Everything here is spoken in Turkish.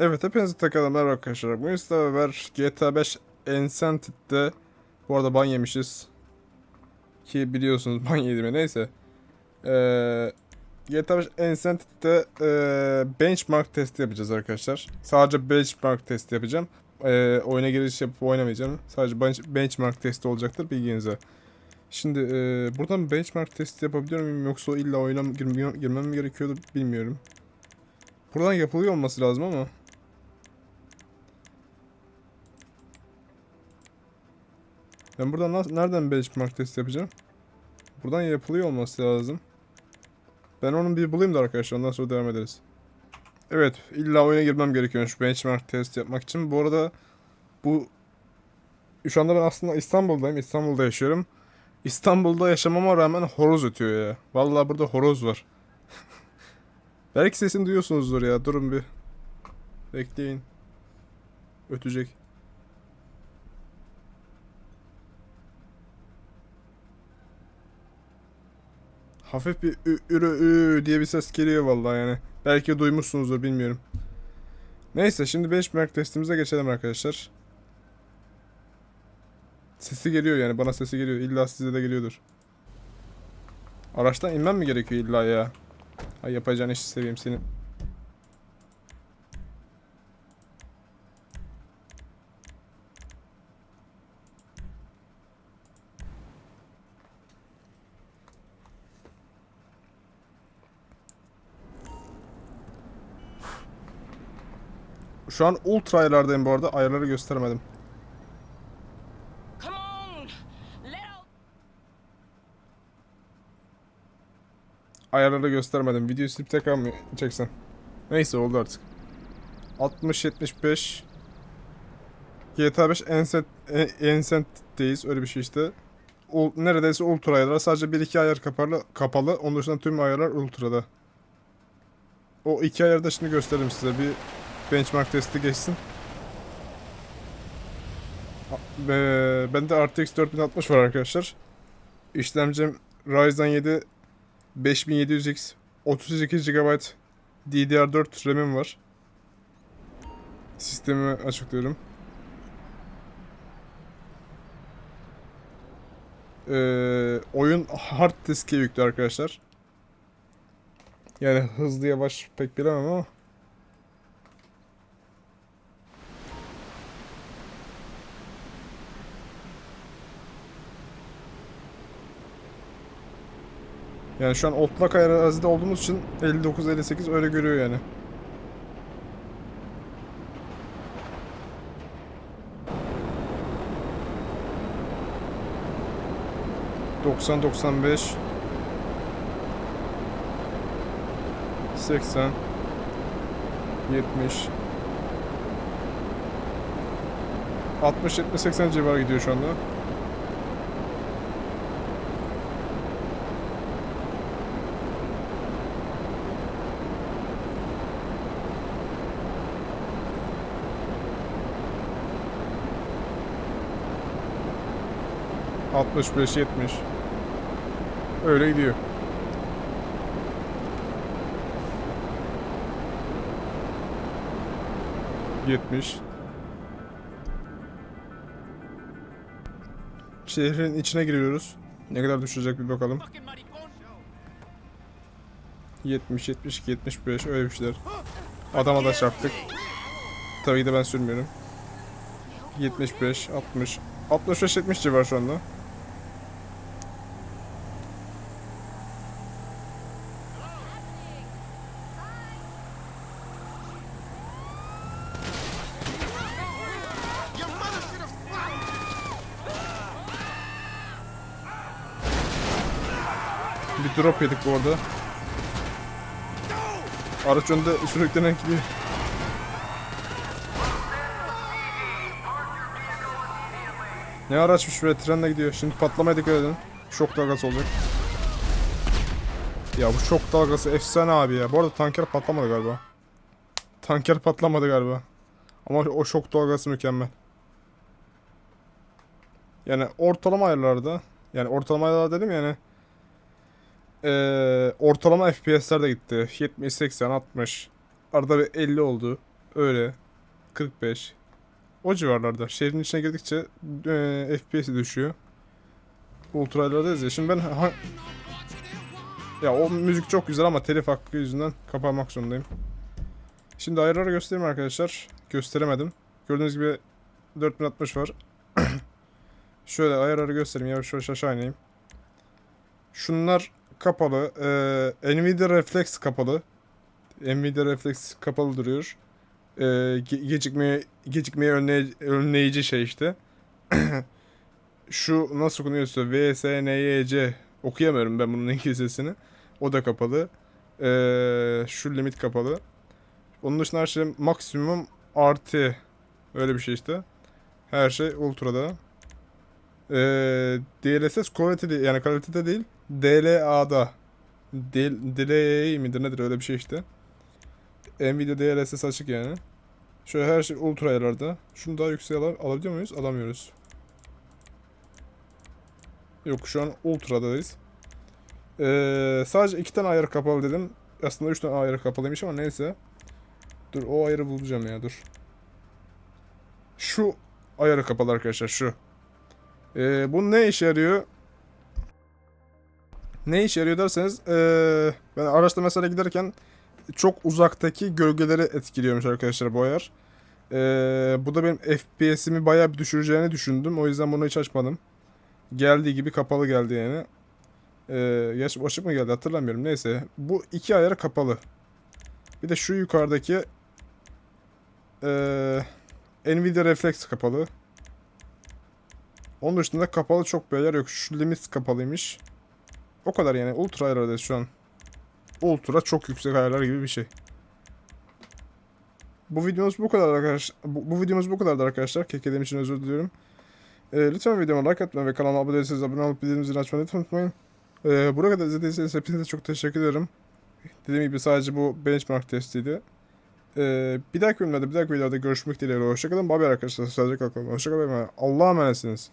Evet hepinize tekrar merhaba arkadaşlar. Bu sizlerle beraber GTA 5 Enchanted bu arada ban yemişiz. Ki biliyorsunuz ban yediğimi neyse. Ee, GTA 5 Enchanted'de ee, benchmark testi yapacağız arkadaşlar. Sadece benchmark testi yapacağım. Ee, oyuna giriş yapıp oynamayacağım. Sadece bench- benchmark testi olacaktır bilginize. Şimdi ee, buradan benchmark testi yapabiliyor muyum yoksa illa oyuna girmem, girmem gerekiyordu bilmiyorum. Buradan yapılıyor olması lazım ama. Ben buradan nereden benchmark test yapacağım? Buradan yapılıyor olması lazım. Ben onu bir bulayım da arkadaşlar ondan sonra devam ederiz. Evet illa oyuna girmem gerekiyormuş benchmark test yapmak için. Bu arada bu şu anda ben aslında İstanbul'dayım. İstanbul'da yaşıyorum. İstanbul'da yaşamama rağmen horoz ötüyor ya. Vallahi burada horoz var. Belki sesini duyuyorsunuzdur ya. Durun bir. Bekleyin. Ötecek. Hafif bir ürü diye bir ses geliyor vallahi yani. Belki duymuşsunuzdur bilmiyorum. Neyse şimdi benchmark testimize geçelim arkadaşlar. Sesi geliyor yani bana sesi geliyor. İlla size de geliyordur. Araçtan inmem mi gerekiyor illa ya? Ay yapacağın işi seveyim senin. Şu an ultra ayarlardayım bu arada. Ayarları göstermedim. Ayarları göstermedim. Videoyu silip tekrar mı çeksen? Neyse oldu artık. 60 75 GTA 5 Encent Encent'teyiz öyle bir şey işte. Ul- neredeyse ultra ayarlar. Sadece bir iki ayar kapalı, kapalı. Onun dışında tüm ayarlar ultra'da. O iki ayarı da şimdi göstereyim size. Bir benchmark testi geçsin. Be- Bende RTX 4060 var arkadaşlar. İşlemcim Ryzen 7 5700X 32 GB DDR4 RAM'im var. Sistemi açıklıyorum. Ee, oyun hard diske yüklü arkadaşlar. Yani hızlı yavaş pek bilemem ama. Yani şu an otlak arazide olduğumuz için 59-58 öyle görüyor yani. Doksan, doksan beş, seksen, yetmiş, altmış, yetmiş, seksen civarı gidiyor şu anda. Altmış beş, yetmiş. Öyle gidiyor. Yetmiş. Şehrin içine giriyoruz. Ne kadar düşecek bir bakalım. 70, 72, 75 öyle bir şeyler. Adama da çarptık. Tabii de ben sürmüyorum. 75, 60, 65, 70 civar şu anda. Bir drop yedik bu arada. Araç önde sürüklenen gibi. Ne araçmış be trenle gidiyor. Şimdi patlamaya dikkat edin. Şok dalgası olacak. Ya bu şok dalgası efsane abi ya. Bu arada tanker patlamadı galiba. Tanker patlamadı galiba. Ama o şok dalgası mükemmel. Yani ortalama ayarlarda. Yani ortalama ayarlarda dedim yani. Ee, ortalama FPS'ler de gitti. 70, 80, 60. Arada bir 50 oldu. Öyle. 45. O civarlarda. Şehrin içine girdikçe e, FPS'i düşüyor. Ultralardayız ya. Şimdi ben ha- ya o müzik çok güzel ama telif hakkı yüzünden kapamak zorundayım. Şimdi ayarları göstereyim arkadaşlar. Gösteremedim. Gördüğünüz gibi 4060 var. Şöyle ayarları göstereyim. Yavaş yavaş aşağı ineyim. Şunlar kapalı. Ee, Nvidia Reflex kapalı. Nvidia Reflex kapalı duruyor. Ee, ge- gecikmeye gecikmeye önley- önleyici şey işte. Şu nasıl okunuyorsa VSNYC okuyamıyorum ben bunun İngilizcesini. O da kapalı. Ee, şu limit kapalı. Onun dışında her şey maksimum artı öyle bir şey işte. Her şey ultra'da. Ee, DLSS kaliteli yani kalitede değil DLA'da. Del, DLA midir nedir öyle bir şey işte. Nvidia DLSS açık yani. Şöyle her şey ultra ayarlarda. Şunu daha yükseğe al alabiliyor muyuz? Alamıyoruz. Yok şu an ultradayız. Ee, sadece iki tane ayar kapalı dedim. Aslında üç tane ayar kapalıymış ama neyse. Dur o ayarı bulacağım ya dur. Şu ayarı kapalı arkadaşlar şu. Ee, bu ne işe yarıyor? Ne işe yarıyor derseniz ee, ben araçta mesela giderken çok uzaktaki gölgeleri etkiliyormuş arkadaşlar bu ayar. Ee, bu da benim FPS'imi bayağı bir düşüreceğini düşündüm. O yüzden bunu hiç açmadım. Geldiği gibi kapalı geldi yani. Gerçi açık mı geldi hatırlamıyorum. Neyse. Bu iki ayarı kapalı. Bir de şu yukarıdaki ee, Nvidia Reflex kapalı. Onun dışında kapalı çok bir ayar yok. Şu limit kapalıymış. O kadar yani. Ultra ayarlardayız şu an. Ultra çok yüksek ayarlar gibi bir şey. Bu videomuz bu kadar arkadaşlar. Bu, bu videomuz bu kadardı arkadaşlar. Kekelediğim için özür diliyorum. Ee, lütfen videoma like atmayı ve kanalıma abone değilseniz abone olup bildirim zilini açmayı unutmayın. Ee, buraya kadar izlediyseniz hepinize çok teşekkür ederim. Dediğim gibi sadece bu benchmark testiydi. Ee, bir dahaki bölümlerde bir dahaki videolarda görüşmek dileğiyle. Hoşçakalın. Bye bye arkadaşlar. Sadece kalkalım. Hoşçakalın. Allah'a emanetsiniz.